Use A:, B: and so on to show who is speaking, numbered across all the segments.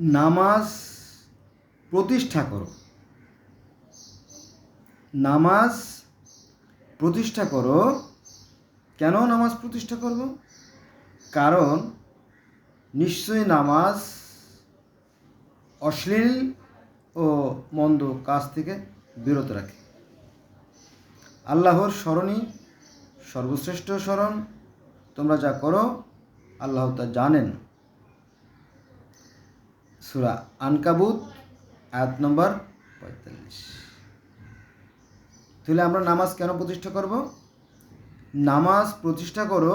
A: নামাজ প্রতিষ্ঠা করো। নামাজ প্রতিষ্ঠা করো। কেন নামাজ প্রতিষ্ঠা করব? কারণ নিশ্চয়ই নামাজ অশ্লীল ও মন্দ কাজ থেকে বিরত রাখে। আল্লাহর স্মরণই সর্বশ্রেষ্ঠ স্মরণ। তোমরা যা করো, আল্লাহ তা জানেন। সুরা আনকাবুত, আয়াত নম্বর পঁয়তাল্লিশ। তাহলে আমরা নামাজ কেন প্রতিষ্ঠা করব? নামাজ প্রতিষ্ঠা করো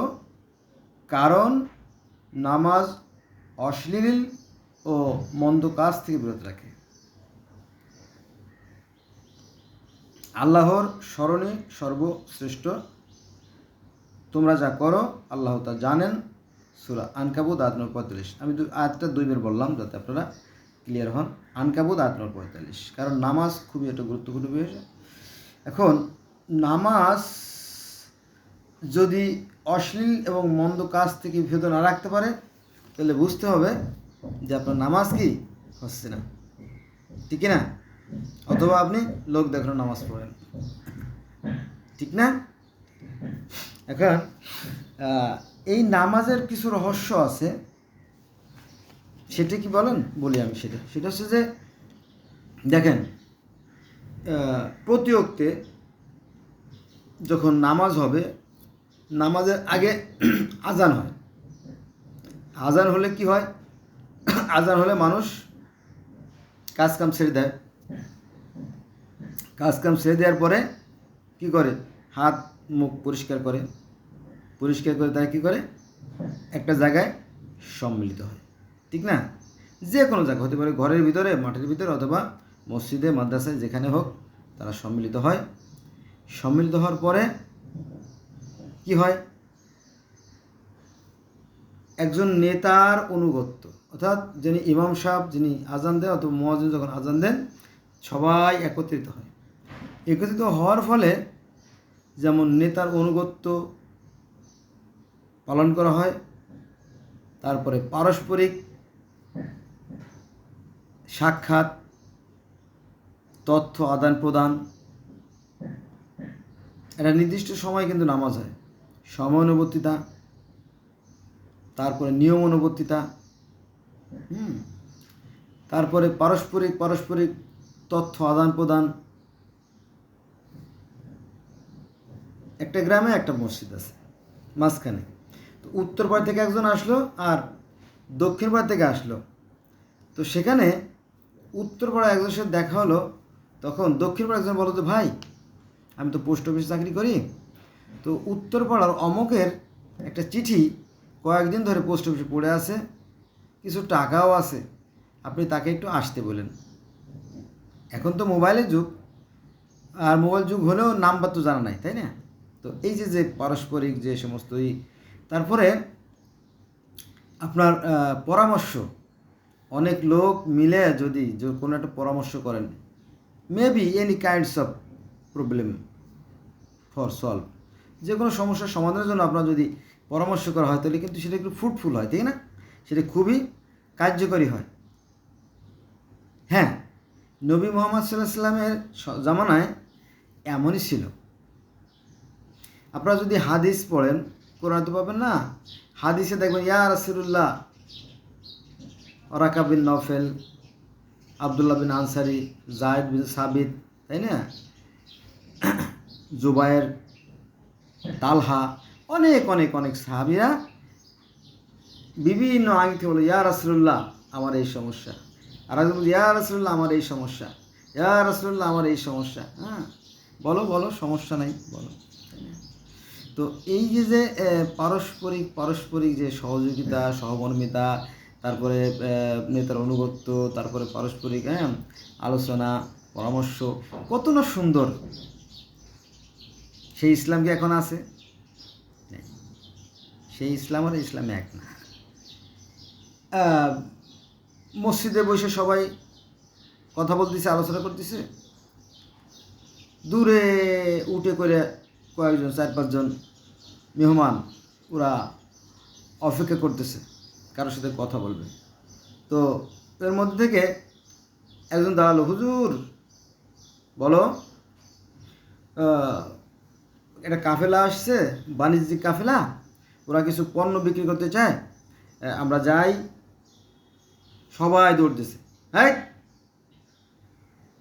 A: কারণ নামাজ অশ্লীল ও মন্দ কাজ থেকে বিরত রাখে। আল্লাহর স্মরণে সর্বশ্রেষ্ঠ। তোমরা যা করো, আল্লাহ তা জানেন। সুরা আনকাবুদ আট নম্বর পঁয়তাল্লিশ। আমি আয়াতটা দুইবার বললাম যাতে আপনারা ক্লিয়ার হন। আনকাবুদ আট নম্বর পঁয়তাল্লিশ। কারণ নামাজ খুবই একটা গুরুত্বপূর্ণ বিষয়। এখন নামাজ যদি অশ্লীল এবং মন্দ কাজ থেকে বিরত না রাখতে পারে, তাহলে বুঝতে হবে যে আপনার নামাজ কি? হচ্ছে না। ঠিক না? অথবা আপনি লোক দেখানো নামাজ পড়েন। ঠিক না? এখন এই নামাজের কিছু রহস্য আছে। সেটা কি বলেন? বলি আমি সেটা। সেটা হচ্ছে যে দেখেন আহ, প্রতি যখন নামাজ হবে নামাজের আগে আজান হয়। আজান হলে কি হয়? আজান হলে মানুষ কাজ কাম ছেড়ে দেয়। কাজ কাম ছেড়ে দেওয়ার পরে কি করে? হাত মুখ পরিষ্কার করে। পরিষ্কার করে তারা কী করে? একটা জায়গায় সম্মিলিত হয়। ঠিক না? যে কোনো জায়গা, হতে পারে ঘরের ভিতরে, মাঠের ভিতরে, অথবা মসজিদে, মাদ্রাসায়, যেখানে হোক তারা সম্মিলিত হয়। সম্মিলিত হওয়ার পরে কি হয়? একজন নেতার অনুগত্য, অর্থাৎ যিনি ইমাম সাহেব, যিনি আজান দেন অথবা মহাজন যখন আজান দেন, সবাই একত্রিত হয়। একত্রিত হওয়ার ফলে যেমন নেতার অনুগত্য পালন করা হয়। তারপরে পারস্পরিক সাক্ষাৎ, তথ্য আদান প্রদান। একটা নির্দিষ্ট সময় কিন্তু নামাজ হয়। সময়ানুবর্তিতা তারপরে নিয়ম অনুবর্তিতা, হুম। তারপরে পারস্পরিক পারস্পরিক তথ্য আদান প্রদান। একটা গ্রামে একটা মসজিদ আছে, মাঝখানে। উত্তর পাড় থেকে একজন আসলো আর দক্ষিণ পাড় থেকে আসলো। তো সেখানে উত্তর পাড়া একজনের সাথে দেখা হলো, তখন দক্ষিণ পাড়া একজন বলো তো ভাই, আমি তো পোস্ট অফিসে চাকরি করি। তো উত্তর পাড়ার অমকের একটা চিঠি কয়েকদিন ধরে পোস্ট অফিসে পড়ে আছে, কিছু টাকাও আছে, আপনি তাকে একটু আসতে বলেন। এখন তো মোবাইলের যুগ, আর মোবাইল যুগ হলেও নাম্বার তো জানা নাই, তাই না? তো এই যে যে পারস্পরিক যে সমস্ত ই তারপরে আপনার পরামর্শ। অনেক লোক মিলে যদি কোনো একটা পরামর্শ করেন maybe any kinds of problem for solve যে কোনো সমস্যার সমাধানের জন্য আপনার যদি পরামর্শ করা হয়, তাহলে কিন্তু সেটা একটু ফ্রুটফুল হয়, তাই না? সেটা খুবই কার্যকরী হয়। হ্যাঁ নবী মোহাম্মদ সাল্লাহ সাল্লামের জামানায় এমনই ছিল। আপনারা যদি হাদিস পড়েন কোরআন তো পাবেন না। হাদিসে দেখবেন, ইয়া রাসুল্লাহ ওরাকা বিন নফেল আবদুল্লাহ বিন আনসারি, জায়দ বিন সাবিদ তাই না? জুবায়ের, তালহা, অনেক অনেক অনেক সাহাবিরা বিভিন্ন আঙ্গিতে বলে, ইয়া রাসুল্লাহ আমার এই সমস্যা। আর একজন ইয়া রাসুল্লাহ আমার এই সমস্যা। ইয়া রাসুল্লাহ আমার এই সমস্যা। হ্যাঁ বলো বলো, সমস্যা নাই, বলো? তো এই যে যে পারস্পরিক পারস্পরিক যে সহযোগিতা, সহমর্মিতা, তারপরে নেতার অনুগত্য তারপরে পারস্পরিক হ্যাঁ আলোচনা, পরামর্শ, কত না সুন্দর সেই ইসলাম কি এখন আছে? সেই ইসলাম আর ইসলাম এক না। মসজিদে বসে সবাই কথা বলতেছে, আলোচনা করতেছে। দূরে উঠে করে কয়েকজন, চার, পাঁচজন মেহমান ওরা অপেক্ষা করতেছে, কারোর সাথে কথা বলবে। তো এর মধ্যে থেকে একজন দাঁড়াল, হুজুর, বলো একটা কাফেলা আসছে, বাণিজ্যিক কাফেলা, ওরা কিছু পণ্য বিক্রি করতে চায় আমরা যাই। সবাই দৌড়তেছে হ্যাঁ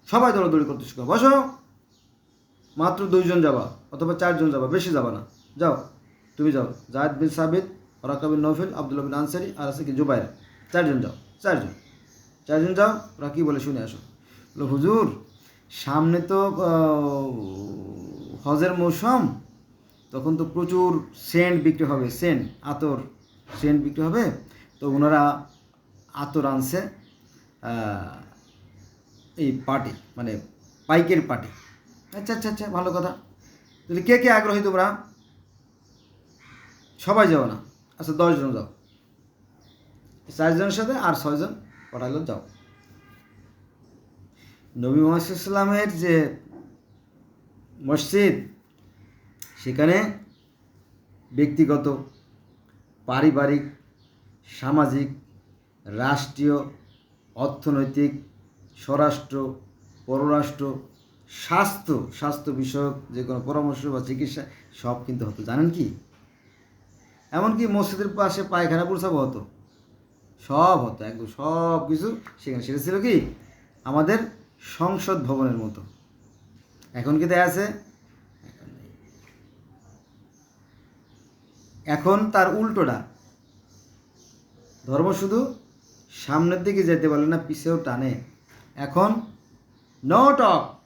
A: সবাই দৌড়াদৌড়ি করতে শুরু বসো। মাত্র দুইজন যাবা, অথবা চারজন যাবা, বেশি যাবা না। যাও, তুমি যাও। জায়দ বিন সাবিদ ওরাকাবিন নৌফিল, আবদুল্লাহ বিন আনসারি, আর আছে কি জুবাইর। চারজন যাও, চারজন। চারজন যাও, ওরা কী বলে শুনে আসো। বলো, হুজুর, সামনে তো হজের মৌসুম, তখন তো প্রচুর সেন্ট বিক্রি হবে, সেন্ট, আতর সেন্ট বিক্রি হবে। তো ওনারা আতর আনছে এই পার্টি মানে পাইকের পার্টি আচ্ছা আচ্ছা আচ্ছা ভালো কথা। তাহলে কে কে আগ্রহী তোমরা? সবাই যাও না। আচ্ছা দশজন যাও। চারজনের সাথে আর ছয়জন পাঠালো যাও। নবী মোহাম্মদ ইসলামের যে মসজিদ, সেখানে ব্যক্তিগত, পারিবারিক, সামাজিক, রাষ্ট্রীয়, অর্থনৈতিক, স্বরাষ্ট্র, পররাষ্ট্র স্বাস্থ্য স্বাস্থ্য বিষয়ক যে কোনো পরামর্শ বা চিকিৎসা, সব কিন্তু হতো। জানেন কি? এমনকি মসজিদের পাশে পায়খানা প্রসাব হতো। সব হতো, একদম সব কিছু সেখানে। সেটা ছিল কি? আমাদের সংসদ ভবনের মতো। এখন কি দেয়া আছে? এখন তার উল্টোটা। ধর্ম শুধু সামনের দিকে যেতে বলে না, পিছেও টানে। এখন নো টক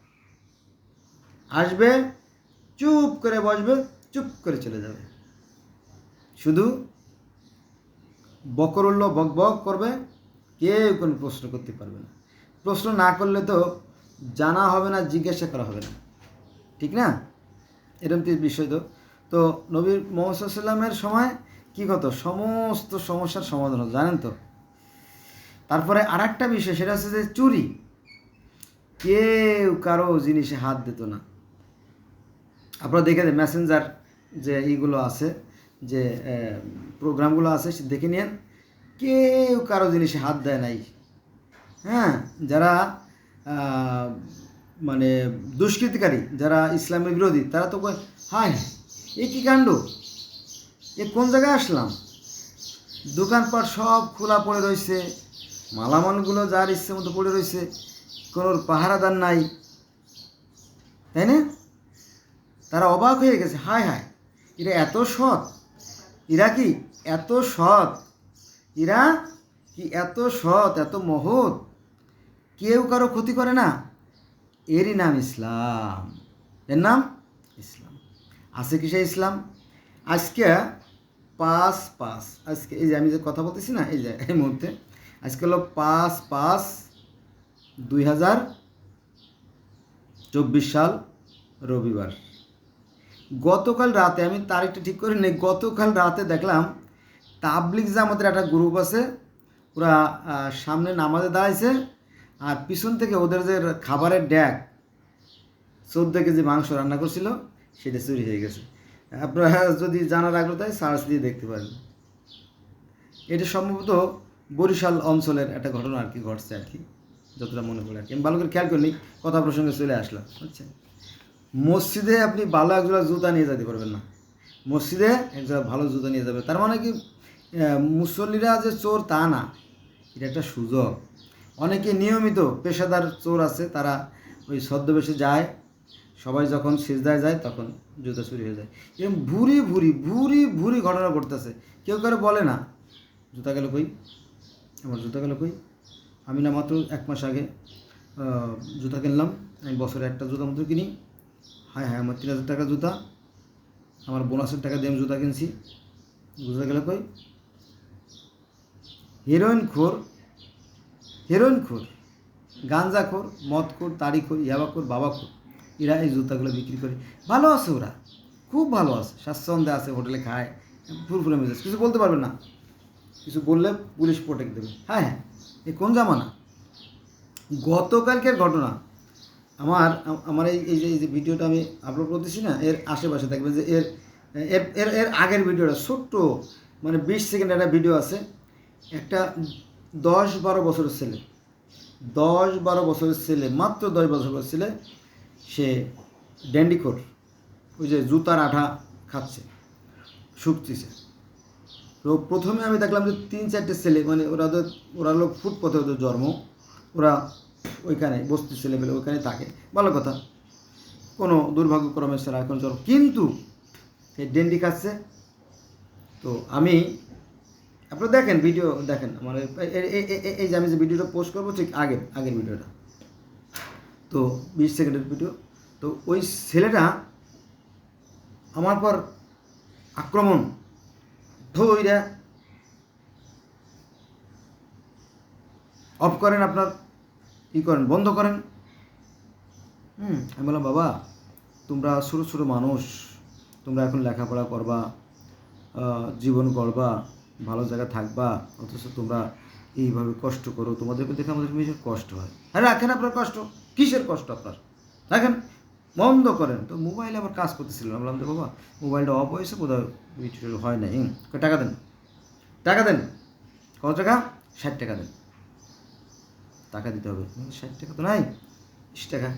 A: আসবে, চুপ করে বসবে, চুপ করে চলে যাবে। শুধু বকরুল্ল বক বক করবে, কেউ কোনো প্রশ্ন করতে পারবে না। প্রশ্ন না করলে তো জানা হবে না, জিজ্ঞাসা করা হবে না। ঠিক না? এরকম বিষয় তো? তো নবীর মোহাম্মদ সাল্লামের সময় কী কত সমস্ত সমস্যার সমাধান হতো, জানেন তো? তারপরে আর একটা বিষয়, সেটা হচ্ছে যে চুরি। কেউ কারও জিনিসে হাত দিত না। আপনারা দেখে মেসেঞ্জার যে ইগুলো আছে, যে প্রোগ্রামগুলো আছে, সে দেখে নিন কেউ কারও জিনিসে হাত দেয় নাই। হ্যাঁ যারা মানে দুষ্কৃতিকারী, যারা ইসলামের বিরোধী, তারা তো কয় এ কী কাণ্ড? এ কোন জায়গায় আসলাম? দোকানপাট সব খোলা পড়ে রয়েছে। মালামালগুলো যার ইচ্ছে মতো পড়ে রয়েছে। কোনো পাহারাদার নাই। তাই না? তারা অবাক হয়ে গেছে, হায় হায়, এরা এত সৎ, এরা কি এত সৎ, এরা কি এত সৎ, এত মহৎ, কেউ কারও ক্ষতি করে না। এরই নাম ইসলাম। এর নাম ইসলাম। আছে কিসে ইসলাম? আজকে পাঁচ পাঁচ, আজকে এই যে আমি যে কথা বলতেছি না, এই যে, এই মুহূর্তে, আজকে হলো পাঁচ পাঁচ দুই হাজার চব্বিশ সাল রবিবার। গতকাল রাতে, আমি তারিখটা ঠিক করে নেই, গতকাল রাতে দেখলাম তাবলিক জামাতের একটা গ্রুপ আছে, ওরা সামনে নামাজে দাঁড়াইছে আর পিছন থেকে ওদের যে খাবারের ড্যাগ, চোদ্দ কেজি মাংস রান্না করছিল, সেটা চুরি হয়ে গেছে। আপনারা যদি জানার আগ্রহ থাকে সার্চ দিয়ে দেখতে পারেন। এটা সম্ভবত বরিশাল অঞ্চলের একটা ঘটনা আর কি, ঘটছে আর কি, যতটা মনে পড়ে আর কি। আমি ভালো করে খেয়াল করিনি, কথা প্রসঙ্গে চলে আসলাম বুঝছেন মসজিদে আপনি ভালো একজোড়া জুতা নিয়ে যেতে পারবেন না। মসজিদে একজোড়া ভালো জুতা নিয়ে যাবে। তার মানে কি মুসল্লিরা যে চোর তা না। এটা একটা সুযোগ। অনেকে নিয়মিত পেশাদার চোর আছে, তারা ওই ছদ্মবেশে যায়, সবাই যখন সিজদায় যায় তখন জুতা চুরি হয়ে যায়। এরকম ভুরি ভুরি ভুরি ভুরি ঘটনা ঘটতেছে। কেউ কারও বলে না, জুতা গেল কই? আমার জুতা গেল কই? আমি না মাত্র এক মাস আগে জুতা কিনলাম। আমি বছরে একটা জুতা মাত্র কিনি। হ্যাঁ হ্যাঁ আমার তিন হাজার টাকা জুতা, আমার বোনাসের টাকা দিয়ে আমি জুতা কিনছি। জুতা গেল কই? হিরোইন খোর হিরোইন খোর, গাঞ্জা খোর, মদ খোর তাড়ি খোর, ইয়াবা খোর, বাবা খোর, এরা এই জুতাগুলো বিক্রি করে। ভালো আছে ওরা, খুব ভালো আছে, স্বাচ্ছন্দ্যে আছে, হোটেলে খায়, ফুরফুরে মেজাজ, কিছু বলতে পারবে না? কিছু বললে পুলিশ প্রোটেক্ট দেবে। হ্যাঁ হ্যাঁ এ কোন জামানা? গতকালকের ঘটনা আমার আমার এই এই যে এই যে ভিডিওটা আমি আপলোড করতেছি না, এর আশেপাশে দেখবেন যে এর এর এর আগের ভিডিওটা ছোট্ট মানে বিশ সেকেন্ড একটা ভিডিও আছে। একটা দশ বারো বছরের ছেলে, দশ বারো বছরের ছেলে, মাত্র দশ বছরের ছেলে, সে ড্যান্ডিকোর ওই যে জুতার আঠা খাচ্ছে, শুকতিছে। তো প্রথমে আমি দেখলাম যে তিন চারটে ছেলে মানে ওরা তো, ওরা লোক ফুটপথে ওদের জন্ম, ওরা ওইখানে বস্তি ছেলে পেলে ওইখানে থাকে। ভালো কথা। কোনো দুর্ভাগ্যক্রমে সেরা এখন জন্ম কিন্তু এই ডেন্ডি খাচ্ছে। তো আমি, আপনারা দেখেন ভিডিও, দেখেন এ- এই যে আমি যে ভিডিওটা পোস্ট করব, ঠিক আগের আগের ভিডিওটা। তো বিশ সেকেন্ডের ভিডিও। তো ওই ছেলেটা আমার পর আক্রমণ ধৈরা অফ করেন আপনার। ই করেন? বন্ধ করেন। হুম, আমি বললাম, বাবা, তোমরা ছোটো ছোটো মানুষ, তোমরা এখন লেখাপড়া করবা জীবন গড়বা, ভালো জায়গায় থাকবা, অথচ তোমরা এইভাবে কষ্ট করো। তোমাদেরকে দেখে আমাদের ভীষণ কষ্ট হয়। হ্যাঁ রাখেন আপনার কষ্ট। কিসের কষ্ট আপনার? রাখেন। বন্ধ করেন। তো মোবাইলে আবার কাজ করতেছিল। বললাম বাবা, মোবাইলটা অফ হয়েছে, বোধহয় হয় নাই। টাকা দেন? টাকা দেন। কত টাকা? ষাট টাকা দেন। টাকা দিতে হবে। ষাট টাকা তো নাই, বিশ টাকা।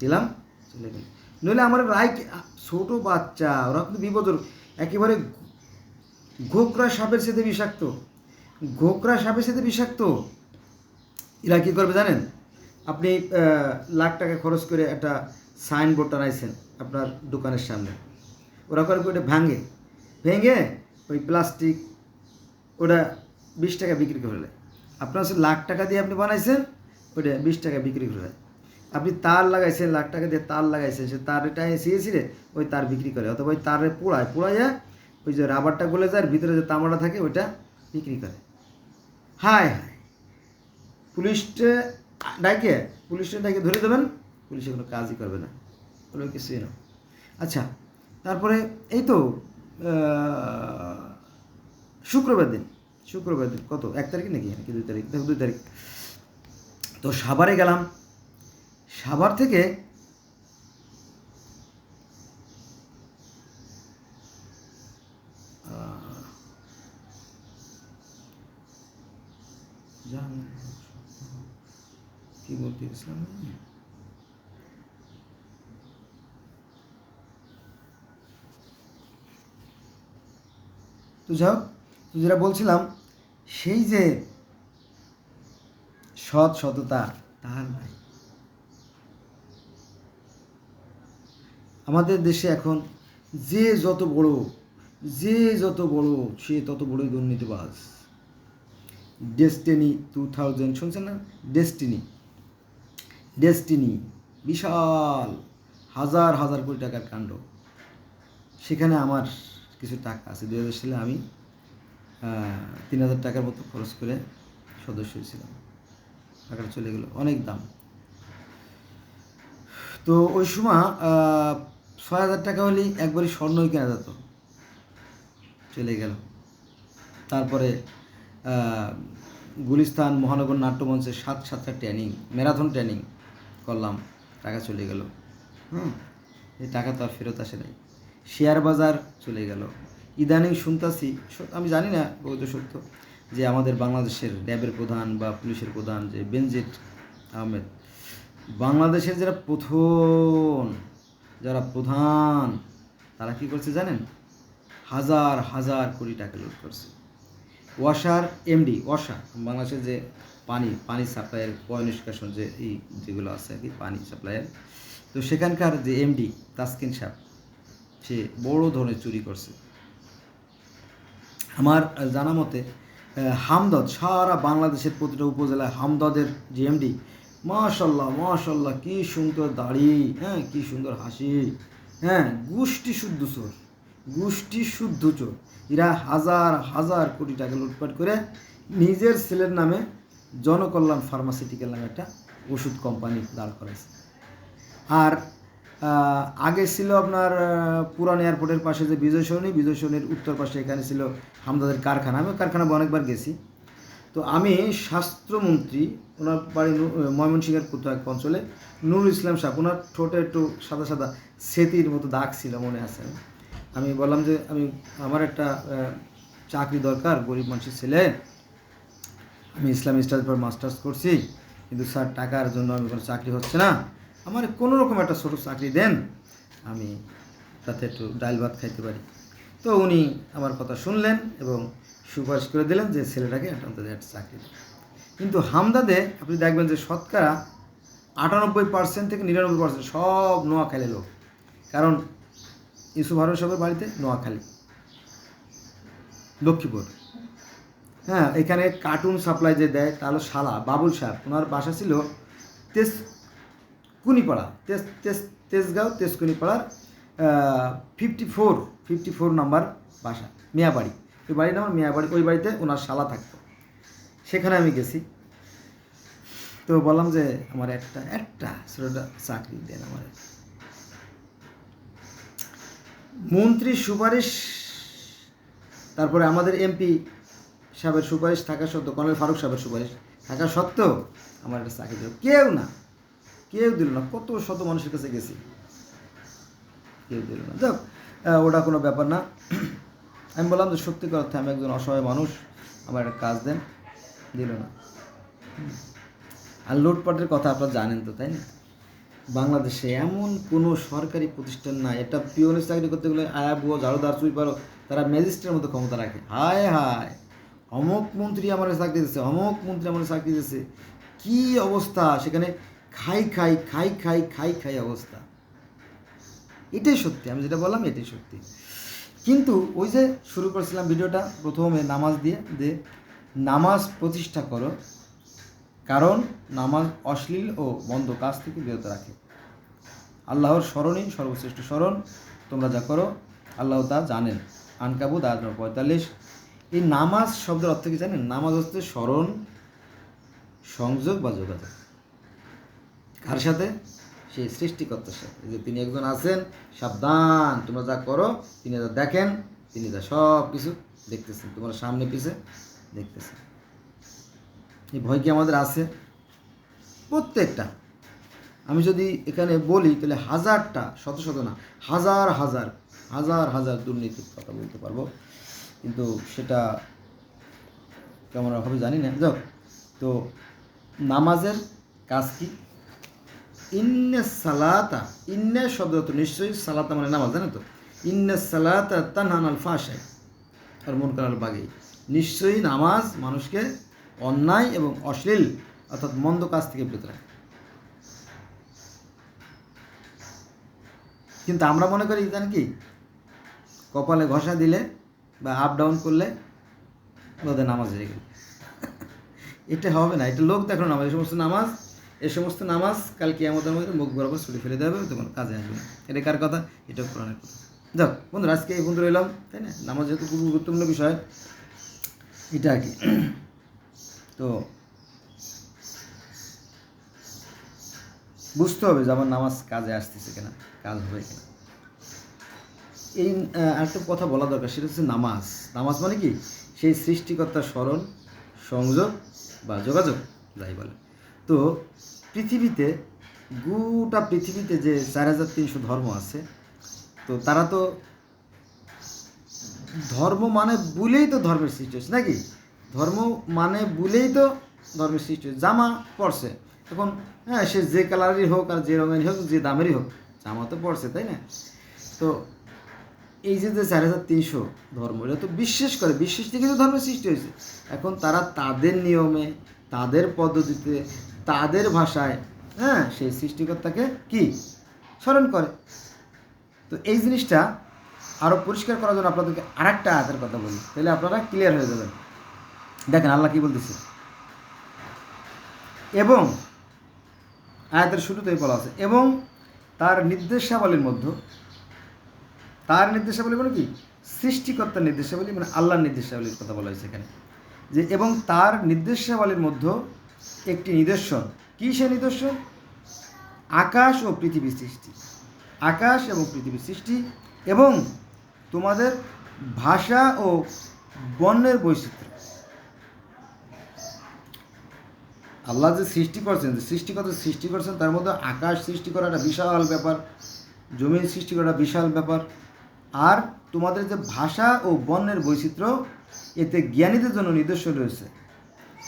A: দিলাম, চলে গেল। নইলে আমার রায় ছোটো বাচ্চা, ওরা কিন্তু বিপদ একেবারে ঘোকরা সাপের সাথে বিষাক্ত। ঘোকরা সাপের সাথে বিষাক্ত। এরা কী করবে জানেন? আপনি লাখ টাকা খরচ করে একটা সাইনবোর্ড টানাইছেন আপনার দোকানের সামনে। ওরা করে ওটা ভাঙে? ভেঙে ওই প্লাস্টিক ওটা বিশ টাকা বিক্রি করে দেয় আপনার হচ্ছে লাখ টাকা দিয়ে আপনি বানাইছেন, ওইটা বিশ টাকা বিক্রি করে আপনি তার লাগাইছেন, লাখ টাকা দিয়ে তার লাগাইছেন, সে তার এটা ছিঁড়ে ওই তার বিক্রি করে, অথবা ওই তারে পোড়ায়, পোড়াইয়া ওই যে রাবারটা গলে যায় ভিতরে যে তামাটা থাকে, ওইটা বিক্রি করে। হায় হায়। পুলিশটা ডাকে পুলিশটা ডাকে ধরে দেবেন, পুলিশে কোনো কাজই করবে না। বলবে কিছুই না। আচ্ছা তারপরে এই তো শুক্রবার দিন। শুক্রবার কত? এক তারিখ নাকি? নাকি দুই তারিখ? দেখো, দুই তারিখ। তো সাভারে গেলাম। সাভার থেকে কি বলতে গেছিলাম তো যাও তো যেটা বলছিলাম সেই যে সৎ সততা, তাহার নাই। আমাদের দেশে এখন যে যত বড়, যে যত বড়, সে তত বড়ই দুর্নীতিবাজ। ডেস্টিনি টু থাউজেন্ড শুনছেন না? ডেস্টিনি ডেস্টিনি বিশাল, হাজার হাজার কোটি টাকার কাণ্ড। সেখানে আমার কিছু টাকা আছে দু হাজার সালে আমি তিন হাজার টাকার মতো খরচ করে সদস্য হয়েছিলাম। টাকাটা চলে গেলো, অনেক দাম। তো ওই সময় ছয় হাজার টাকা হলেই একবারই স্বর্ণই কেনা যেত। চলে গেল। তারপরে গুলিস্তান মহানগর নাট্যমঞ্চে সাত, সাতটা ট্রেনিং, ম্যারাথন ট্রেনিং করলাম, টাকা চলে গেল। হুম, এই টাকা তো আর ফেরত আসে নাই। শেয়ার বাজার চলে গেল। ইদানিং শুনতাছি আমি জানি না বৈধ সত্য, যে আমাদের বাংলাদেশের র্যাবের প্রধান বা পুলিশের প্রধান যে বেনজিট আহমেদ, বাংলাদেশের যারা প্রথম, যারা প্রধান, তারা কি করছে জানেন? হাজার হাজার কোটি টাকা লুট করছে। ওয়াসার এমডি, ওয়াসা, বাংলাদেশের যে পানি পানি সাপ্লাইয়ের পয় নিষ্কাশন যে এই যেগুলো আছে আর কি, পানি সাপ্লাইয়ের, তো সেখানকার যে এমডি, তাসকিন সাহেব, সে বড় ধরনের চুরি করছে। আমার জানা মতে হামদদ, সারা বাংলাদেশের প্রতিটা উপজেলায় হামদদের যে এমডি মাশাল্লাহ মাশাল্লাহ, কি সুন্দর দাড়ি হ্যাঁ কি সুন্দর হাসি হ্যাঁ গোষ্ঠী শুদ্ধ চোর, গোষ্ঠী শুদ্ধ চোর। এরা হাজার হাজার কোটি টাকা লুটপাট করে নিজের ছেলের নামে জনকল্যাণ ফার্মাসিউটিক্যাল নামে একটা ওষুধ কোম্পানি দাঁড় করেছে আর আগে ছিল আপনার পুরান এয়ারপোর্টের পাশে যে বিজয় সরণি, বিজয় সরণির উত্তর পাশে এখানে ছিল হামদাদের কারখানা। আমি কারখানা অনেকবার গেছি। তো আমি স্বাস্থ্যমন্ত্রী, ওনার বাড়ি ময়মনসিংহের কোথাও এক অঞ্চলে, নুরুল ইসলাম সাহেব, ওনার ঠোঁটে একটু সাদা সাদা সেতির মতো দাগ ছিল, মনে আছে। আমি বললাম যে, আমি, আমার একটা চাকরি দরকার, গরিব মানুষের ছেলে। আমি ইসলাম স্টাডির পর মাস্টার্স করছি, কিন্তু স্যার, টাকার জন্য আমি কোনো চাকরি হচ্ছে না। আমার কোনো রকম একটা ছোটো চাকরি দেন, আমি তাতে একটু ডাল ভাত খাইতে পারি। তো উনি আমার কথা শুনলেন এবং সুপারিশ করে দিলেন যে ছেলেটাকে অন্তত একটা চাকরি কিন্তু হামদাদে আপনি দেখবেন যে শতকরা আটানব্বই পার্সেন্ট থেকে নিরানব্বই পার্সেন্ট সব নোয়াখালী লোক। কারণ ইউসুফ হারুন সাহেবের বাড়িতে নোয়াখালী, লক্ষ্মীপুর। হ্যাঁ এখানে কার্টুন সাপ্লাই যে দেয় তা হলো শালা বাবুল সাহেব। ওনার বাসা ছিল তেজ কুনিপাড়া তেজ তেজ Tejgaon তেজকুনিপাড়ার fifty four fifty four number বাসা, মিয়াবাড়ি। ওই বাড়ির নাম মিয়াবাড়ি, ওই বাড়িতে ওনার শালা থাকতো। সেখানে আমি গেছি। তো বললাম যে, আমার একটা একটা ছোটোটা চাকরি দেন আমার। মন্ত্রীর সুপারিশ, তারপরে আমাদের এমপি সাহেবের সুপারিশ, থাকা সত্ত্বেও, কর্নেল ফারুক সাহেবের সুপারিশ, থাকা সত্ত্বেও আমার একটা চাকরি দিল কেউ না। কেউ দিল না, কত শত মানুষের কাছে গেছি। কেউ দিল না। যাক ওটা কোনো ব্যাপার না। আমি বললাম যে সত্যিকার অর্থে আমি একজন অসহায় মানুষ, আমার একটা কাজ দেন। দিল না। আর লুটপাটের কথা আপনারা জানেন তো, তাই না? বাংলাদেশে এমন কোনো সরকারি প্রতিষ্ঠান নাই, এটা পিওনের চাকরি করতে গেলে আয়া বুয়ো ঝাড়ুদার চুই পারো, তারা ম্যাজিস্ট্রেটের মতো ক্ষমতা রাখে। হায় হায়! অমুক মন্ত্রী আমার চাকরি দিচ্ছে অমুক মন্ত্রী আমার চাকরি দিচ্ছে কি অবস্থা? সেখানে খাই খাই খাই খাই খাই খাই অবস্থা। এটাই সত্যি, আমি যেটা বললাম এটাই সত্যি। কিন্তু ওই যে শুরু করেছিলাম ভিডিওটা, প্রথমে নামাজ দিয়ে যে নামাজ প্রতিষ্ঠা করো, কারণ নামাজ অশ্লীল ও বন্ধ কাজ থেকে বিরত রাখে। আল্লাহর স্মরণই সর্বশ্রেষ্ঠ স্মরণ, তোমরা যা করো, আল্লাহ তা জানেন। আনকাবুদ আট পঁয়তাল্লিশ। এই নামাজ শব্দের অর্থ কি জানেন? নামাজ হচ্ছে স্মরণ, সংযোগ বা যোগাযোগ। কার সাথে? সেই সৃষ্টিকর্তার সাথে। যে তিনি একজন আছেন, সাবধান, তোমরা যা করো, তিনি যা দেখেন, তিনি যা সব কিছু দেখতেছেন। তোমার সামনে, পিছে দেখতেছেন। এই ভয় কি আমাদের আছে? প্রত্যেকটা। আমি যদি এখানে বলি, তাহলে হাজারটা, শত শত না, হাজার হাজার হাজার হাজার দুর্নীতির কথা বলতে পারব। কিন্তু সেটা কেমন হবে জানি না। যাক তো নামাজের কাজ কি? ইন্নে সালাতা, ইন্নে শব্দ তো নিশ্চয়ই সালাতা মানে নামাজ, জানো তো? ইন্নে সালাতা তানহান আল ফাশাই আর মন করার বাগে নিশ্চয়ই নামাজ মানুষকে অন্যায় এবং অশ্লীল, অর্থাৎ মন্দ কাজ থেকে বিরত রাখে। কিন্তু আমরা মনে করি জানেন কি? কপালে ঘষা দিলে বা আপ ডাউন করলে বোধহয় নামাজ হয়ে গেল। এটা হবে না, এটা লোক দেখো নামাজ, এই সমস্ত নামাজ এই সমস্ত নামাজ কালকে আমাদের মধ্যে মুখ বরাবর ছুটে ফেলে দেবে তখন কাজে আসবে না। এটা কার কথা? এটা কোরআনের কথা। যাক, বন্ধুরা, আজকে এই বন্ধু রইলাম, তাই না? নামাজ যেহেতু খুব গুরুত্বপূর্ণ বিষয়, এটা আর কি। তো, বুঝতে হবে যে আমার নামাজ কাজে আসতেছে কিনা, কাজ হবে কিনা। এই আরেকটা কথা বলা দরকার, সেটা হচ্ছে নামাজ। নামাজ মানে কি? সেই সৃষ্টিকর্তার স্মরণ, সংযোগ বা যোগাযোগ, যাই বলে তো পৃথিবীতে, গোটা পৃথিবীতে যে চার হাজার তিনশো ধর্ম আছে, তো তারা তো ধর্ম মানে বলেই তো ধর্মের সৃষ্টি হচ্ছে নাকি? ধর্ম মানে বলেই তো ধর্মের সৃষ্টি হচ্ছে জামা পড়ছে এখন হ্যাঁ সে যে কালারেরই হোক আর যে রঙেরই হোক, যে দামেরই হোক, জামা তো পড়ছে তাই না? তো এই যে যে চার হাজার তিনশো ধর্ম, এটা তো বিশ্বাস করে, বিশ্বাস থেকে তো ধর্মের সৃষ্টি হয়েছে। এখন তারা তাদের নিয়মে, তাদের পদ্ধতিতে তাদের ভাষায় হ্যাঁ সেই সৃষ্টিকর্তাকে কি? স্মরণ করে। তো এই জিনিসটা আরও পরিষ্কার করার জন্য আপনাদেরকে আরেকটা আয়াতের কথা বলি, তাহলে আপনারা ক্লিয়ার হয়ে যাবেন। দেখেন আল্লাহ কি বলতেছে? এবং, আয়াতের শুরুতেই বলা আছে, এবং তার নির্দেশাবলীর মধ্যে, তার নির্দেশাবলী মানে কি? সৃষ্টিকর্তার নির্দেশাবলী মানে আল্লাহর নির্দেশাবলীর কথা বলা হয়েছে এখানে। যে এবং তার নির্দেশাবলীর মধ্যে একটি নিদর্শন। কী সে নিদর্শন? আকাশ ও পৃথিবীর সৃষ্টি। আকাশ এবং পৃথিবীর সৃষ্টি এবং তোমাদের ভাষা ও বর্ণের বৈচিত্র্য। আল্লাহ যে সৃষ্টি করছেন, যে সৃষ্টিকর্তা সৃষ্টি করছেন, তার মধ্যে আকাশ সৃষ্টি করা একটা বিশাল ব্যাপার, জমিন সৃষ্টি করা বিশাল ব্যাপার। আর তোমাদের যে ভাষা ও বর্ণের বৈচিত্র্য, এতে জ্ঞানীদের জন্য নিদর্শন রয়েছে।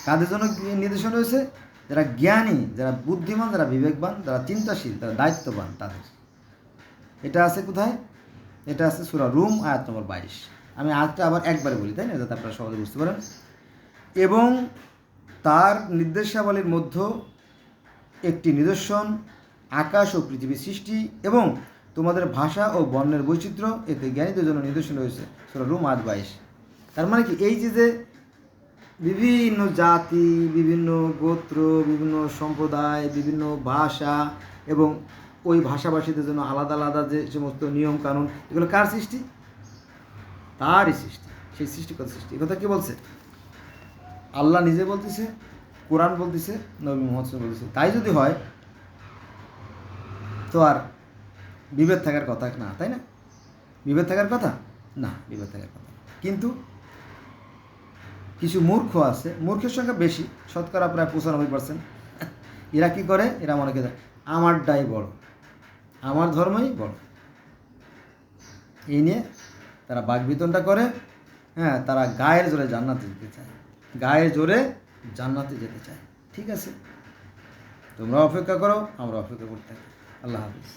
A: কাদের জন্য নির্দেশনা রয়েছে, যারা জ্ঞানী, যারা বুদ্ধিমান, যারা বিবেকবান, যারা চিন্তাশীল যারা দায়িত্ববান তাদের। এটা আছে কোথায়? এটা আছে সুরা রুম, আয়াত নম্বর বাইশ। আমি আয়াতটা আবার একবারে বলি, তাই না? যাতে আপনারা সহজে বুঝতে পারেন। এবং তার নির্দেশাবলীর মধ্যে একটি নিদর্শন, আকাশ ও পৃথিবীর সৃষ্টি এবং তোমাদের ভাষা ও বর্ণের বৈচিত্র্য, এতে জ্ঞানীদের জন্য নিদর্শন রয়েছে সুরা রুম, আয়াত বাইশ। তার মানে কি? এই যে বিভিন্ন জাতি, বিভিন্ন গোত্র, বিভিন্ন সম্প্রদায়, বিভিন্ন ভাষা এবং ওই ভাষাভাষীদের জন্য আলাদা আলাদা যে সমস্ত নিয়ম কানুন, এগুলো কার সৃষ্টি? তারই সৃষ্টি। সেই সৃষ্টিকতা সৃষ্টি। কথা কি বলছে? আল্লাহ নিজে বলতেছে, কোরআন বলতেছে, নবী মোহাম্মদ বলতেছে। তাই যদি হয়, তো আর বিভেদ থাকার কথা না, তাই না? বিভেদ থাকার কথা? না, বিভেদ থাকার কথা কিন্তু কিছু মূর্খ আছে, মূর্খের সংখ্যা বেশি, শতকরা প্রায় পঁচানব্বই পার্সেন্ট এরা কী করে? এরা মনে করে, আমারটাই বড়, আমার ধর্মই বড়। এই নিয়ে তারা বাগবিতনটা করে হ্যাঁ তারা গায়ের জোরে জান্নাতে যেতে চায়, গায়ের জোরে জান্নাতে যেতে চায়। ঠিক আছে? তোমরা অপেক্ষা করো আমরা অপেক্ষা করতে আল্লাহ হাফিজ।